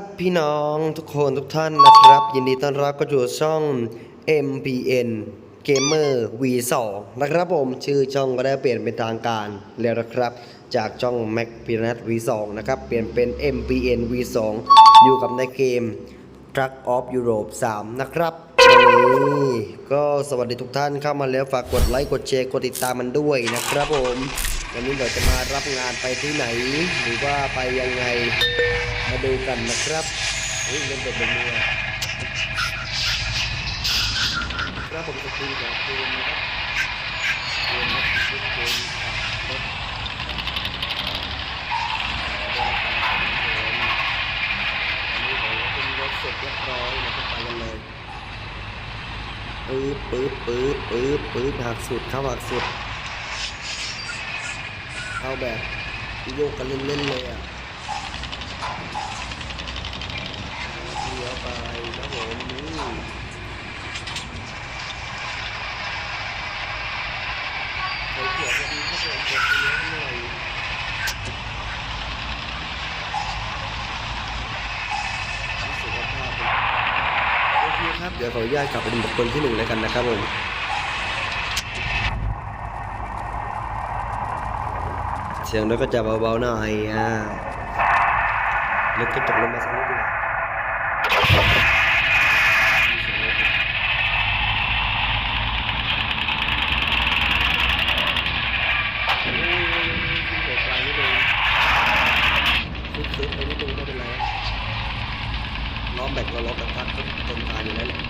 ครับพี่น้องทุกคนทุกท่านนะครับ ยินดีต้อนรับก็อยู่ช่อง MPN Gamer V2 นะครับผมชื่อช่องก็ได้เปลี่ยนเป็นทางการแล้วนะครับ จากช่อง Mac p i n a t V2 นะครับ เปลี่ยนเป็น MPN V2 อยู่กับในเกม Truck of Europe 3 นะครับวันนี้ก็สวัสดีทุกท่านเข้ามาแล้วฝากกดไลค์กดแชร์กดติดตามมันด้วยนะครับผม วันนี้เราจะมารับงานไปที่ไหน หรือว่าไปยังไงมาดูกันนะครับเฮ้ยเล่นแบบนี้อะครับผมจะคุยกับเกมนะครับเกมนะครับเกมขับรถอันนี้ผมเป็นรถเสร็จเรียบร้อยนะครับไปกันเลยปื๊บปื๊บปื๊บปื๊บปื๊บหักสุดเข้าหักสุด เข้าแบบโยกกันเล่นๆเลยอะเลี้ยวไปครับผมนี่ใครเขียวจะดีครับผมกดเลี้ยวหน่อยรู้สึกว่าภาพเป็นโอเคครับ เดี๋ยวขออนุญาตกลับไปดูบุคคลที่หนึ่งแล้วกันนะครับผม เสียงรถก็จะเบาๆหน่อยอ่า รถก็ตกลงมาสักนิดดีกว่า ซุดๆไปนิดนึงไม่เป็นไรล้อแบกเราล้อแบบพักก็เต็มทางอยู่แล้วแหละ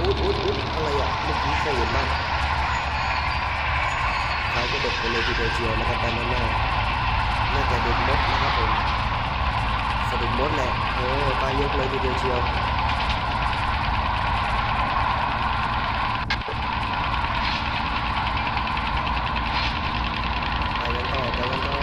อุ๊ดอุ๊ดอุ๊ดอะไรอะเมื่อกี้เคยเห็นบ้าง ท้าก็เด็กไปเลยทีเดียวเชียวนะครับตอนนั้นน่ะน่าจะเด็กมดนะครับผมสะดุดมดแหละโอ้ตายยกเลยทีเดียวเชียวไปกันต่อไปกันต่อ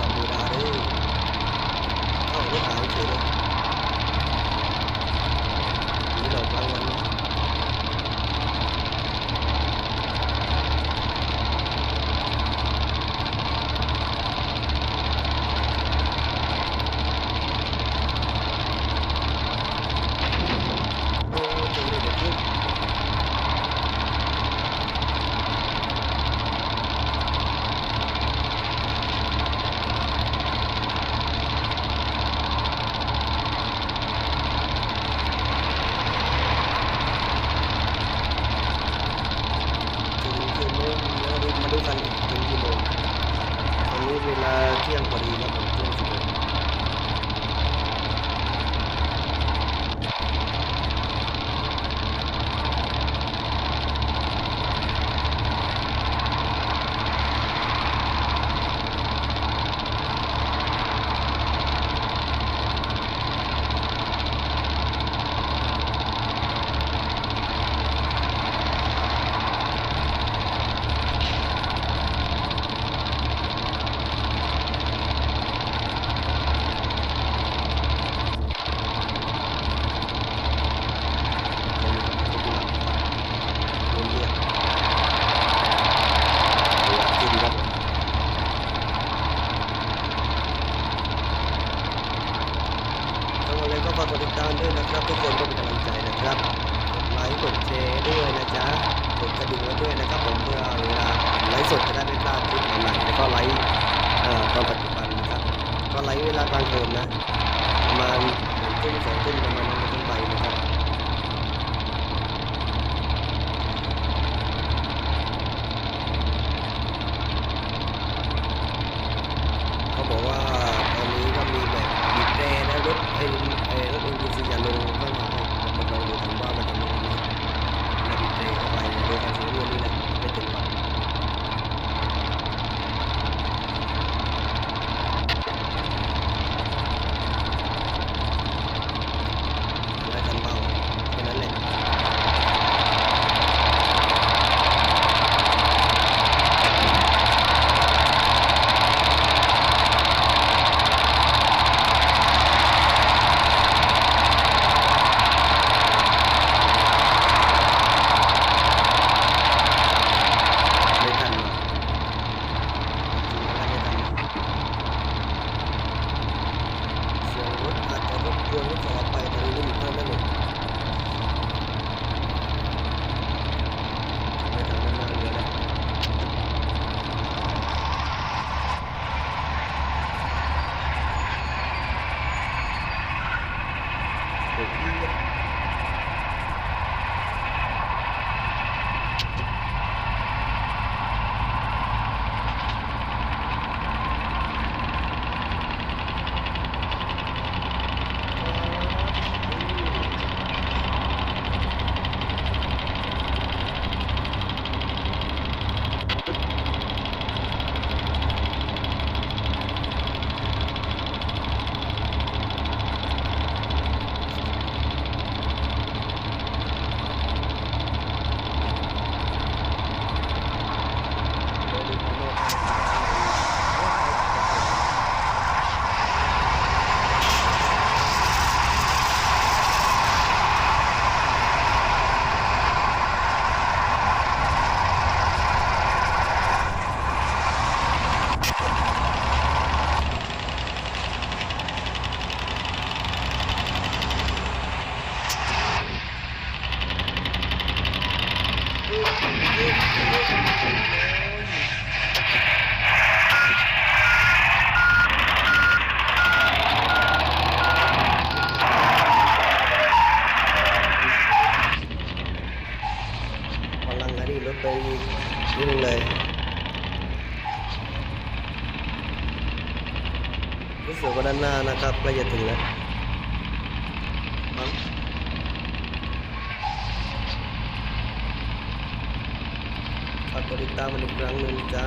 ธรรมดาเด้อเข้าไม่หายเฉยเลยนี่เรากลางวันนะโอ้เจ๋งเลยเด็กขึ้น ถึงกี่โมงแล้วดูมาดูกันถึงกี่โมงตอนนี้เวลา เที่ยงพอดี ลค์กดแชร์ด้วยนะจ๊ะกดกระดิ่งไว้ด้วยนะครับผมเพื่อเวลาไลฟ์สดจะได้ไม่พลาดคลิปใหม่ๆแล้วก็ไลฟ์ต่อตอนปัจจุบันนะครับ ก็ไลฟ์เวลากลางคืนนะประมาณหนึ่งทุ่มสองทุ่มประมาณนั้นเป็นต้นไปนะครับ ไปนิดนึงเลยรู้สึกว่าด้านหน้านะครับใกล้จะถึงแล้วมั้งฝา กกดติดตามมันอีกครั้งหนึ่งจ้า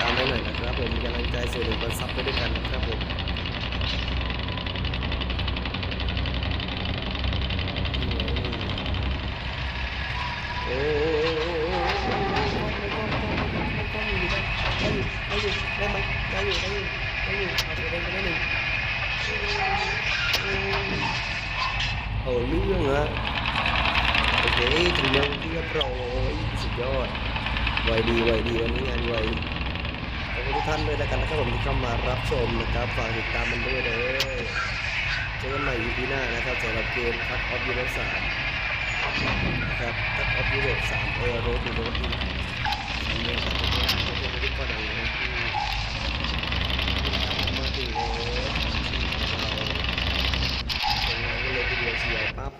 ตามไว้หน่อยนะครับผมกำลังใจสื่อหนึ่งคนซับไปด้วยกันนะครับผมโอ้ได้อยู่ได้ไหมได้อยู่ได้อยู่ได้อยู่เอาไปได้ไปได้หนึ่งเอาเรื่องฮะโอ เคถึงเมืองที่เรียบร้อยสุดยอดไวดีไวดีวันนี้งานไวขอบคุณทุกท่านด้วยแล้วกันนะครับผมที่เข้ามารับชมนะครับฝากติดตามมันด้วยเด้อเจอกันใหม่ EP หน้านะครับสำหรับเกมคัตออฟยูโรสามนะครับคัตออฟยูโรสามเออโรดยูโรที่สำเร็จแล้วนะครับขอบคุณทุกคนะครับที่มาถึงโอ้เราเป็นงานก็เลยทีเดียวเชียวปั๊บ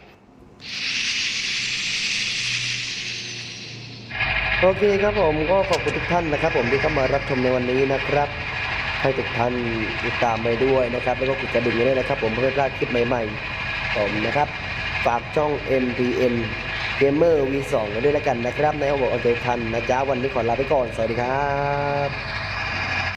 โอเคครับผมก็ขอบคุณทุกท่านนะครับ ผมที่เข้ามารับชมในวันนี้นะครับ ให้ทุกท่านติดตามไปด้วยนะครับ แล้วก็กดกระดิ่งไว้ด้วยนะครับ ผมเพื่อไม่พลาดคลิปใหม่ๆผมนะครับ ฝากช่อง MPN Gamer V2 ไว้ด้วยแล้วกันนะครับในเอาบอกเอาใจทันนะจ๊ะวันนี้ขอลาไปก่อนสวัสดีครับ